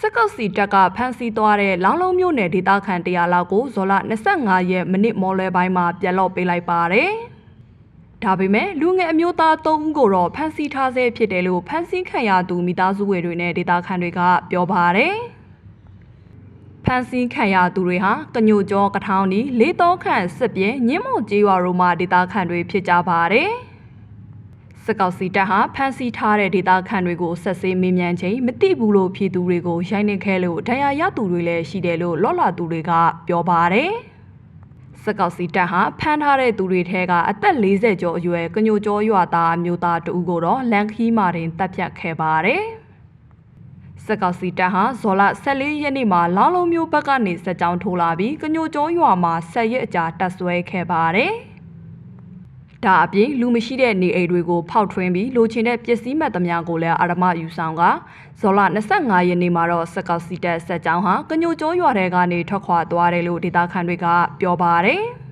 စစ်ကောက်စီတပ်ကဖမ်းဆီးသွားတဲ့လောင်းလုံးမြို့နယ်ဒေသခံ100လောက်ကိုဇော်လ25ရက်မိနစ်မော်လွဲပိုင်းမှာပြန်လော့ပေးလိုက်ပါတယ်။ဒါပေမဲ့လူငယ်အမျိုးသား3ဦးကိုတော့ဖမ်းဆီးထားဆဲဖြစ်တယ်လို့ဖမ်းဆီးခံရသူမိသားစုဝင်တွေနဲ့ဒေသခံတွေကပြောပါတယ်။ဖမ်းဆီးခံရသူတွေဟာကညိုကျော်ကထောင်ဒီလေးတော့ခန့်စစ်ပြင်းညင်းမော်ကျေးရွာတို့မှဒေသခံတွေဖြစ်ကြပါတယ်။ စစ်ကောက်စီတပ်ဟာဖမ်းဆီးထားတဲ့ဒေသခံတွေကိုဆက်ဆေးမေးမြန်းချိန်မသိဘူးလို့ဖြေသူတွေကိုရိုက်နှက်ခဲ့လို့ဒဏ်ရာရသူတွေလည်းရှိတယ်လို့လော့လာသူတွေကပြောပါတယ်။စစ်ကောက်စီတပ်ဟာဖမ်းထားတဲ့သူတွေထဲကအသက်40ကျော်အရွယ်ကညိုကျော်ရွာသားအမျိုးသားတဦးကိုတော့လန်ခီးမာတင်တပ်ဖြတ်ခဲ့ပါတယ်။စစ်ကောက်စီတပ်ဟာဇော်လ14ရက်နေ့မှာလောင်းလုံးမျိုးဘက်ကနေစက်ကြောင်းထိုးလာပြီးကညိုကျော်ရွာမှာဆက်ရက်အကြာတပ်ဆွဲခဲ့ပါတယ်။ ဒါအပြင်လူမရှိတဲ့နေအိမ်တွေကိုဖောက်ထွင်းပြီးလိုချင်တဲ့ပစ္စည်းမှတ်သမျှကိုလည်းအာရမယူဆောင်ကဇော်လ25ရက်နေ့မှာတော့စက်ကောက်စီတက်ဆက်ကြောင်းဟာကညိုကျော်ရွာထဲကနေထွက်ခွာသွားတယ်လို့ဒေသခံတွေကပြောပါတယ်။